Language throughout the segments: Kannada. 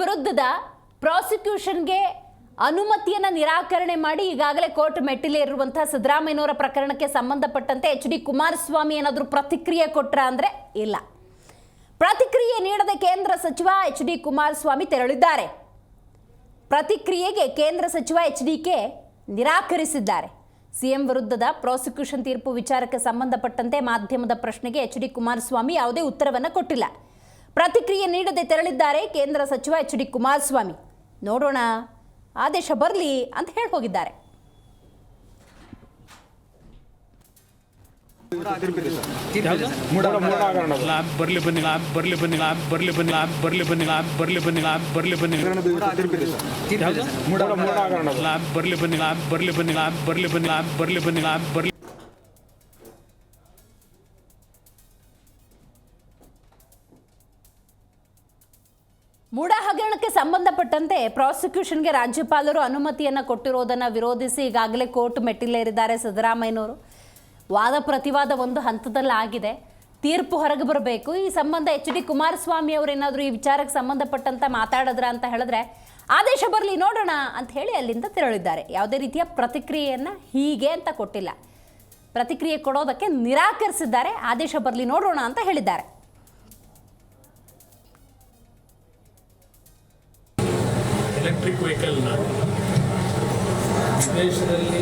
ವಿರುದ್ಧದ ಪ್ರಾಸಿಕ್ಯೂಷನ್ಗೆ ಅನುಮತಿಯನ್ನು ನಿರಾಕರಣೆ ಮಾಡಿ ಈಗಾಗಲೇ ಕೋರ್ಟ್ ಮೆಟ್ಟಿಲೇ ಇರುವಂತಹ ಸಿದ್ದರಾಮಯ್ಯನವರ ಪ್ರಕರಣಕ್ಕೆ ಸಂಬಂಧಪಟ್ಟಂತೆ ಎಚ್ ಡಿ ಕುಮಾರಸ್ವಾಮಿ ಏನಾದರೂ ಪ್ರತಿಕ್ರಿಯೆ ಕೊಟ್ರ ಅಂದರೆ ಇಲ್ಲ. ಪ್ರತಿಕ್ರಿಯೆ ನೀಡದ ಕೇಂದ್ರ ಸಚಿವ ಎಚ್ ಡಿ ಕುಮಾರಸ್ವಾಮಿ ತೆರಳಿದ್ದಾರೆ. ಪ್ರತಿಕ್ರಿಯೆಗೆ ಕೇಂದ್ರ ಸಚಿವ ಎಚ್ ಡಿ ಕೆ ನಿರಾಕರಿಸಿದ್ದಾರೆ. ಸಿಎಂ ವಿರುದ್ಧದ ಪ್ರಾಸಿಕ್ಯೂಷನ್ ತೀರ್ಪು ವಿಚಾರಕ್ಕೆ ಸಂಬಂಧಪಟ್ಟಂತೆ ಮಾಧ್ಯಮದ ಪ್ರಶ್ನೆಗೆ ಎಚ್ ಡಿ ಕುಮಾರಸ್ವಾಮಿ ಯಾವುದೇ ಉತ್ತರವನ್ನು ಕೊಟ್ಟಿಲ್ಲ. ಪ್ರತಿಕ್ರಿಯೆ ನೀಡದೆ ತೆರಳಿದ್ದಾರೆ ಕೇಂದ್ರ ಸಚಿವ ಎಚ್ ಡಿ ಕುಮಾರಸ್ವಾಮಿ ನೋಡೋಣ ಆದೇಶ ಬರಲಿ ಅಂತ ಹೇಳಿ ಹೋಗಿದ್ದಾರೆ ಮೂಡ ಹಗರಣಕ್ಕೆ ಸಂಬಂಧಪಟ್ಟಂತೆ ಪ್ರಾಸಿಕ್ಯೂಷನ್ಗೆ ರಾಜ್ಯಪಾಲರು ಅನುಮತಿಯನ್ನು ಕೊಟ್ಟಿರೋದನ್ನು ವಿರೋಧಿಸಿ ಈಗಾಗಲೇ ಕೋರ್ಟ್ ಮೆಟ್ಟಿಲೇರಿದ್ದಾರೆ ಸಿದ್ದರಾಮಯ್ಯನವರು. ವಾದ ಪ್ರತಿವಾದ ಒಂದು ಹಂತದಲ್ಲಿ ಆಗಿದೆ ತೀರ್ಪು ಹೊರಗೆ ಬರಬೇಕು. ಈ ಸಂಬಂಧ ಎಚ್ ಡಿ ಕುಮಾರಸ್ವಾಮಿ ಅವರೇನಾದರೂ ಈ ವಿಚಾರಕ್ಕೆ ಸಂಬಂಧಪಟ್ಟಂತ ಮಾತಾಡಿದ್ರ ಅಂತ ಹೇಳಿದ್ರೆ ಆದೇಶ ಬರಲಿ ನೋಡೋಣ ಅಂತ ಹೇಳಿ ಅಲ್ಲಿಂದ ತೆರಳಿದ್ದಾರೆ. ಯಾವುದೇ ರೀತಿಯ ಪ್ರತಿಕ್ರಿಯೆಯನ್ನು ಹೀಗೆ ಅಂತ ಕೊಟ್ಟಿಲ್ಲ. ಪ್ರತಿಕ್ರಿಯೆ ಕೊಡೋದಕ್ಕೆ ನಿರಾಕರಿಸಿದ್ದಾರೆ. ಆದೇಶ ಬರಲಿ ನೋಡೋಣ ಅಂತ ಹೇಳಿದ್ದಾರೆ. ಎಲೆಕ್ಟ್ರಿಕ್ ವೆಹಿಕಲ್ನ ದೇಶದಲ್ಲಿ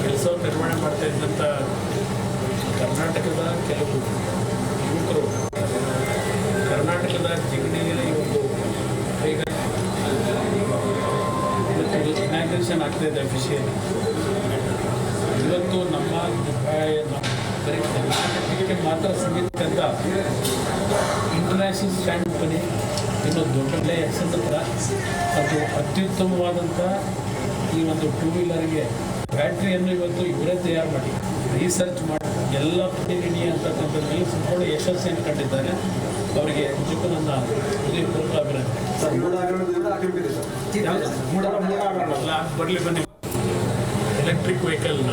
ಕೆಲಸ ನಿರ್ವಹಣೆ ಮಾಡ್ತಾ ಇದ್ದಂಥ ಕರ್ನಾಟಕದ ಕೆಲವು ಯುವಕರು, ಕರ್ನಾಟಕದ ಜಿಗಣಿಯ ಈ ಒಂದು ಇನಾಗ್ರೇಷನ್ ಆಗ್ತಾ ಇದೆ ಅಫಿಷಿಯಲ್ ಇವತ್ತು ನಮ್ಮ ಕರ್ನಾಟಕಕ್ಕೆ ಮಾತ್ರ ಸೀಮಿತ ಅಂತ ಇಂಟರ್ನ್ಯಾಷನಲ್ ಸ್ಟ್ಯಾಂಡ್ ಕಂಪನಿ ಇನ್ನು ದೊಡ್ಡ ಎಕ್ಸೆಲ್ ಹತ್ರ ಅದು ಅತ್ಯುತ್ತಮವಾದಂಥ ಈ ಒಂದು ಟೂ ವೀಲರ್ಗೆ ಬ್ಯಾಟ್ರಿಯನ್ನು ಇವತ್ತು ಇವರೇ ತಯಾರು ಮಾಡಿ ರಿಸರ್ಚ್ ಮಾಡಿ ಎಲ್ಲ ಪ್ರತಿನಿಧಿ ಅಂತಕ್ಕಂಥದ್ರಲ್ಲಿ ಸಂಪೂರ್ಣ ಯಶಸ್ಸನ್ನು ಕಂಡಿದ್ದಾರೆ. ಅವರಿಗೆ ನಿಜಕ್ಕೂ ನನ್ನ ಹೃದಯಪೂರ್ವಕ ಅಭಿನಂದನೆ ಬರಲಿ ಬನ್ನಿ. ಎಲೆಕ್ಟ್ರಿಕ್ ವೆಹಿಕಲ್ನ